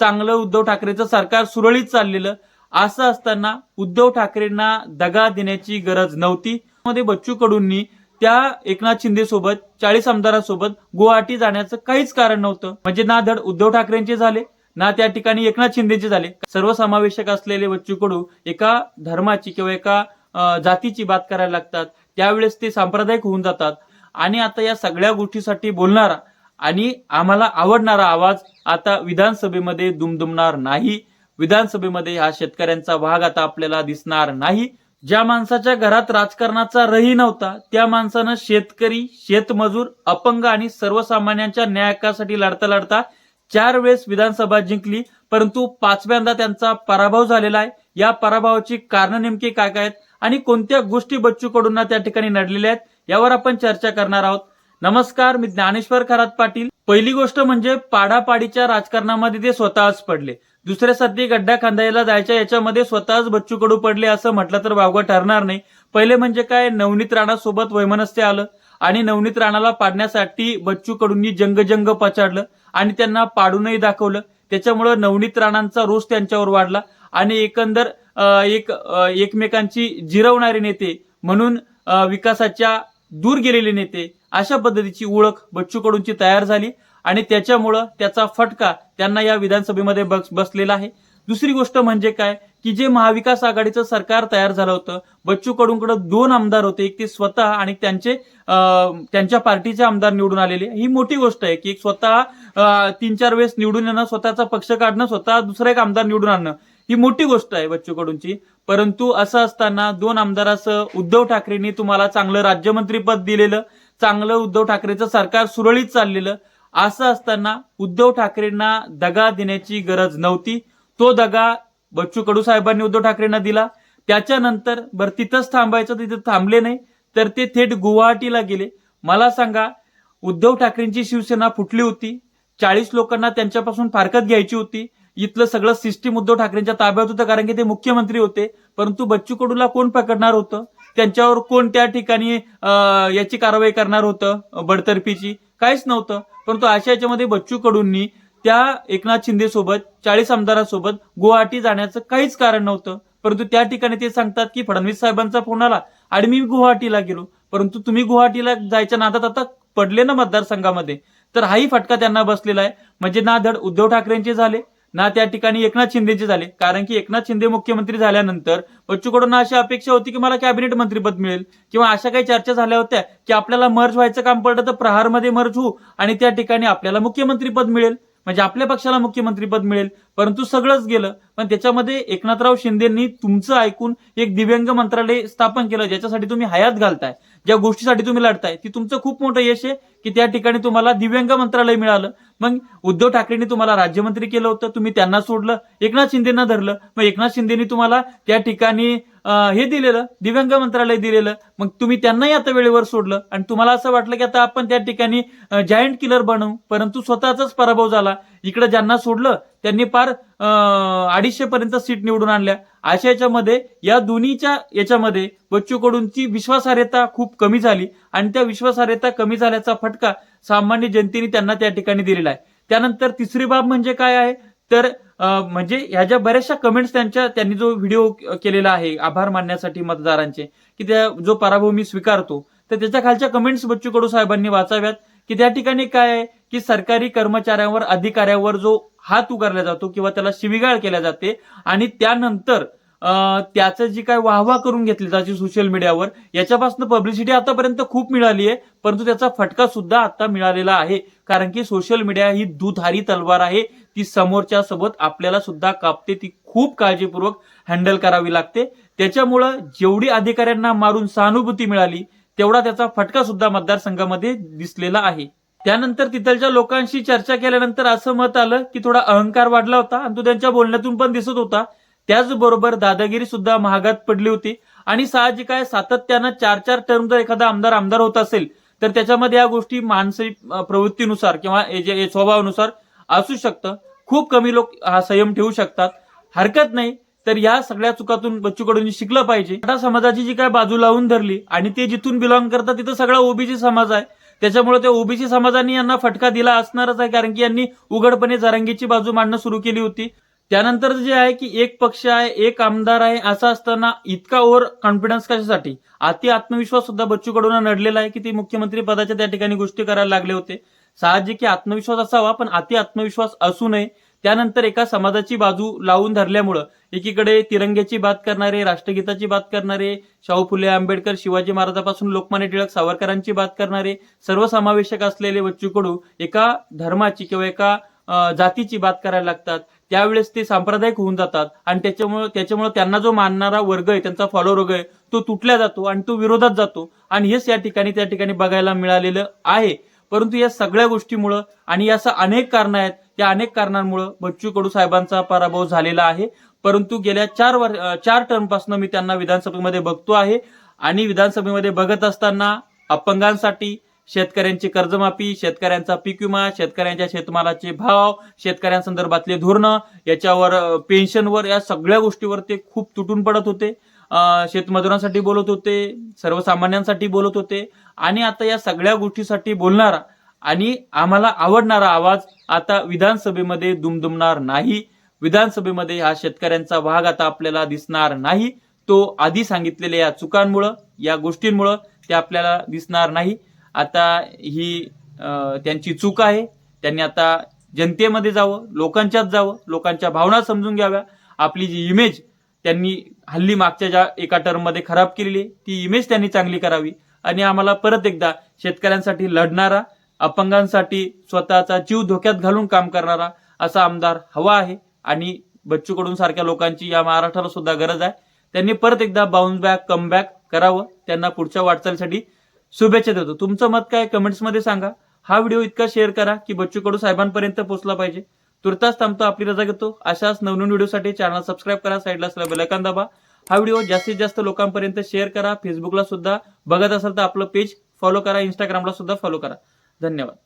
चांगलं उद्धव ठाकरेचं सरकार सुरळीत चाललेलं असं असताना उद्धव ठाकरेंना दगा देण्याची गरज नव्हती. मध्ये बच्चू कडूंनी त्या एकनाथ शिंदे सोबत चाळीस आमदारांसोबत गुवाहाटी जाण्याचं काहीच कारण नव्हतं. म्हणजे ना धड उद्धव ठाकरेंचे झाले ना त्या ठिकाणी एकनाथ शिंदेचे झाले. सर्वसमावेशक असलेले बच्चू कडू एका धर्माची किंवा एका जातीची बात करायला लागतात. त्यावेळेस ते सांप्रदायिक होऊन जातात. आणि आता या सगळ्या गोष्टीसाठी बोलणारा आणि आम्हाला आवडणारा आवाज आता विधानसभेमध्ये दुमदुमणार नाही. विधानसभेमध्ये हा शेतकऱ्यांचा भाग आता आपल्याला दिसणार नाही. ज्या माणसाच्या घरात राजकारणाचा रही नव्हता त्या माणसानं शेतकरी शेतमजूर अपंग आणि सर्वसामान्यांच्या न्यायकासाठी लढता लढता चार वेळेस विधानसभा जिंकली परंतु पाचव्यांदा त्यांचा पराभव झालेला आहे. या पराभवाची कारण नेमकी काय काय आहेत आणि कोणत्या गोष्टी बच्चू कडूंना त्या ठिकाणी नडलेल्या आहेत यावर आपण चर्चा करणार आहोत. नमस्कार मी ज्ञानेश्वर खरात पाटील. पहिली गोष्ट म्हणजे पाडापाडीच्या राजकारणामध्ये ते स्वतःच पडले. दुसऱ्यासाठी गड्डा खांदायला जायच्या याच्यामध्ये स्वतःच बच्चू कडू पडले असं म्हटलं तर वावगं ठरणार नाही. पहिले म्हणजे काय नवनीत राणा सोबत वैमनस्य आलं आणि नवनीत राणाला पाडण्यासाठी बच्चू कडूंनी जंग जंग पछाडलं आणि त्यांना पाडूनही दाखवलं. त्याच्यामुळं नवनीत राणांचा रोष त्यांच्यावर वाढला आणि एकंदर अं, एक एकमेकांची जिरवणारे नेते म्हणून विकासाच्या दूर गेलेले नेते अशा पद्धतीची ओळख बच्चू कडूंची तयार झाली आणि त्याच्यामुळं त्याचा फटका त्यांना या विधानसभेमध्ये बस बसलेला आहे. दुसरी गोष्ट म्हणजे काय? की जे महाविकास आघाडीचं सरकार तयार झालं होतं बच्चू कडूंकडे दोन आमदार होते. एक ते स्वतः आणि त्यांचे त्यांच्या पार्टीचे आमदार निवडून आलेले. ही मोठी गोष्ट आहे की एक स्वतः तीन चार वेळेस निवडून येणं स्वतःचा पक्ष काढणं स्वतः दुसरा एक आमदार निवडून आणणं. ही मोठी गोष्ट आहे बच्चू कडूंची परंतु असं असताना दोन आमदारासह उद्धव ठाकरेंनी तुम्हाला चांगलं राज्यमंत्रीपद दिलेलं. चांगलं उद्धव ठाकरेचं सरकार सुरळीत चाललेलं. असं असताना उद्धव ठाकरेंना दगा देण्याची गरज नव्हती. तो दगा बच्चू कडू साहेबांनी उद्धव ठाकरेंना दिला. त्याच्यानंतर बरं तिथंच थांबायचं तिथं थांबले नाही. तर ते थेट गुवाहाटीला गेले. मला सांगा उद्धव ठाकरेंची शिवसेना फुटली होती. चाळीस लोकांना त्यांच्यापासून फारकत घ्यायची होती. इथलं सगळं सिस्टीम उद्धव ठाकरेंच्या ताब्यात होतं कारण की ते मुख्यमंत्री होते. परंतु बच्चू कडूला कोण पकडणार होतं? त्यांच्यावर कोण त्या ठिकाणी याची कारवाई करणार होतं बडतर्फीची? काहीच नव्हतं. परंतु अशा याच्यामध्ये बच्चू कडूंनी त्या एकनाथ शिंदे सोबत चाळीस आमदारांसोबत गुवाहाटी जाण्याचं काहीच कारण नव्हतं. परंतु त्या ठिकाणी ते सांगतात की फडणवीस साहेबांचा फोन आला आणि मी गुवाहाटीला गेलो. परंतु तुम्ही गुवाहाटीला जायच्या नादात आता पडले ना मतदारसंघामध्ये? तर हाही फटका त्यांना बसलेला आहे. म्हणजे ना धड उद्धव ठाकरेंचे झाले. ना त्या ठिकाणी एकनाथ शिंदेचे झाले. कारण की एकनाथ शिंदे मुख्यमंत्री झाल्यानंतर बच्चूकडून अशी अपेक्षा होती की मला कॅबिनेट मंत्रीपद मिळेल. किंवा अशा काही चर्चा झाल्या होत्या की आपल्याला मर्ज व्हायचं काम पडलं तर प्रहारमध्ये मर्ज होऊ आणि त्या ठिकाणी आपल्याला मुख्यमंत्रीपद मिळेल. म्हणजे आपल्या पक्षाला मुख्यमंत्रीपद मिळेल. परंतु सगळंच गेलं. पण त्याच्यामध्ये एकनाथराव शिंदेंनी तुमचं ऐकून एक दिव्यांग मंत्रालय स्थापन केलं ज्याच्यासाठी तुम्ही हयात घालताय. ज्या गोष्टीसाठी तुम्ही लढताय ती तुमचं खूप मोठं यश आहे की त्या ठिकाणी तुम्हाला दिव्यांग मंत्रालय मिळालं. मग उद्धव ठाकरेंनी तुम्हाला राज्यमंत्री केलं होतं तुम्ही त्यांना सोडलं एकनाथ शिंदेना धरलं. मग एकनाथ शिंदेनी तुम्हाला त्या ठिकाणी हे दिलेलं दिव्यांग मंत्रालय दिलेलं. मग तुम्ही त्यांनाही आता वेळेवर सोडलं. आणि तुम्हाला असं वाटलं की आता आपण त्या ठिकाणी जायंट किलर बनवू परंतु स्वतःचाच पराभव झाला. इकडे ज्यांना सोडलं त्यांनी फार अडीचशे पर्यंत सीट निवडून आणल्या. अशा याच्यामध्ये या दोन्हीच्या याच्यामध्ये बच्चू कडूंची विश्वासार्हता खूप कमी झाली आणि त्या विश्वासार्हता कमी झाल्याचा फटका सामान्य जनतेने त्यांना त्या ठिकाणी दिलेला आहे. त्यानंतर तिसरी बाब म्हणजे काय आहे? तर म्हणजे ह्या ज्या बऱ्याचशा कमेंट्स त्यांच्या त्यांनी जो व्हिडिओ केलेला आहे आभार मानण्यासाठी मतदारांचे की त्या जो पराभव मी स्वीकारतो तर त्याच्या खालच्या कमेंट्स बच्चू कडू साहेबांनी वाचाव्यात की त्या ठिकाणी काय आहे? की सरकारी कर्मचाऱ्यांवर अधिकाऱ्यावर जो हात उगारला जातो किंवा त्याला शिविगाळ केल्या जाते. आणि त्यानंतर त्याचं जी काय वाहवा करून घेतली जाते सोशल मीडियावर याच्यापासून पब्लिसिटी आतापर्यंत खूप मिळाली आहे. परंतु त्याचा फटका सुद्धा आता मिळालेला आहे. कारण की सोशल मीडिया ही दुधारी तलवार आहे. ती समोरच्या सोबत आपल्याला सुद्धा कापते. ती खूप काळजीपूर्वक हँडल करावी लागते. त्याच्यामुळं जेवढी अधिकाऱ्यांना मारून सहानुभूती मिळाली तेवढा त्याचा फटका सुद्धा मतदारसंघामध्ये दिसलेला आहे. त्यानंतर तिथलच्या लोकांशी चर्चा केल्यानंतर असं मत आलं की थोडा अहंकार वाढला होता आणि तो त्यांच्या बोलण्यातून पण दिसत होता. त्याचबरोबर दादागिरी सुद्धा महागात पडली होती. आणि साहजिक आहे सातत्यानं चार चार टर्म जर एखादा आमदार आमदार होत असेल तर त्याच्यामध्ये या गोष्टी मानसिक प्रवृत्तीनुसार किंवा स्वभावानुसार असू शकतं. खूप कमी लोक हा संयम ठेवू शकतात. हरकत नाही तर या सगळ्या चुकातून बच्चूकडून शिकलं पाहिजे. मराठा समाजाची जी काय बाजू लावून धरली आणि ते जिथून बिलॉंग करतात तिथं सगळा ओबीसी समाज आहे. त्याच्यामुळे त्या ओबीसी समाजाने यांना फटका दिला असणारच आहे कारण की यांनी उघडपणे जरांगीची बाजू मांडणं सुरू केली होती. त्यानंतर जे आहे की एक पक्ष आहे एक आमदार आहे असं असताना इतका ओव्हर कॉन्फिडन्स कशासाठी? अति आत्मविश्वास सुद्धा बच्चू कडून नडलेला आहे की ते मुख्यमंत्री पदाच्या त्या ठिकाणी गोष्टी करायला लागले होते. साहजिक की आत्मविश्वास असावा पण अति आत्मविश्वास असू नये. त्यानंतर एका समाजाची बाजू लावून धरल्यामुळं एकीकडे तिरंग्याची बात करणारे राष्ट्रगीताची बात करणारे शाहू फुले आंबेडकर शिवाजी महाराजापासून लोकमान्य टिळक सावरकरांची बात करणारे सर्वसमावेशक असलेले बच्चू कडू एका धर्माची किंवा एका जातीची बात करायला लागतात. त्यावेळेस ते सांप्रदायिक होऊन जातात आणि त्याच्यामुळे त्याच्यामुळे त्यांना जो मानणारा वर्ग आहे त्यांचा फॉलोअर वर्ग आहे तो तुटल्या जातो आणि तो विरोधात जातो. आणि हेच या ठिकाणी त्या ठिकाणी बघायला मिळालेलं आहे. परंतु या सगळ्या गोष्टीमुळं आणि असं अनेक कारण आहेत या अनेक कारणांमुळं बच्चू कडू साहेबांचा पराभव झालेला आहे. परंतु गेल्या चार वर चार टर्मपासून मी त्यांना विधानसभेमध्ये बघतो आहे. आणि विधानसभेमध्ये बघत असताना अपंगांसाठी शेतकऱ्यांची कर्जमाफी शेतकऱ्यांचा पीक विमा शेतकऱ्यांच्या शेतमालाचे भाव शेतकऱ्यांसंदर्भातले धोरणं याच्यावर पेन्शनवर या सगळ्या गोष्टीवर ते खूप तुटून पडत होते. शेतमजुरांसाठी बोलत होते सर्वसामान्यांसाठी बोलत होते. आणि आता या सगळ्या गोष्टीसाठी बोलणारा आणि आम्हाला आवडणारा आवाज आता विधानसभेमध्ये दुमदुमणार नाही. विधानसभेमध्ये हा शेतकऱ्यांचा भाग आता आपल्याला दिसणार नाही. तो आधी सांगितलेल्या या चुकांमुळं या गोष्टींमुळं ते आपल्याला दिसणार नाही. आता ही त्यांची चूक आहे. त्यांनी आता जनतेमध्ये जावं लोकांच्यात जावं लोकांच्या भावना समजून घ्याव्या. आपली जी इमेज त्यांनी हल्ली मागच्या ज्या एका टर्ममध्ये खराब केलेली ती इमेज त्यांनी चांगली करावी. आणि आम्हाला परत एकदा शेतकऱ्यांसाठी लढणारा अपंगांसाठी स्वतःचा जीव धोक्यात घालून काम करणारा असा आमदार हवा आहे. आणि बच्चू कडून सारख्या लोकांची या महाराष्ट्राला सुद्धा गरज आहे. त्यांनी परत एकदा बाउन्स बॅक कम बॅक करावं. त्यांना पुढच्या वाटचालीसाठी शुभेच्छा देतो. तुमचं मत काय? कमेंट्समध्ये सांगा. हा व्हिडिओ इतका शेअर करा की बच्चू कडू साहेबांपर्यंत पोहोचला पाहिजे. तुर्तास थांबतो आपली रजा घेतो. अशाच नवनवीन व्हिडिओसाठी चॅनल सबस्क्राईब करा साईडला असलेला बेलकान दाबा. हा व्हिडिओ जास्तीत जास्त लोकांपर्यंत शेअर करा. फेसबुकला सुद्धा बघत असाल तर आपलं पेज फॉलो करा इंस्टाग्रामला सुद्धा फॉलो करा. धन्यवाद.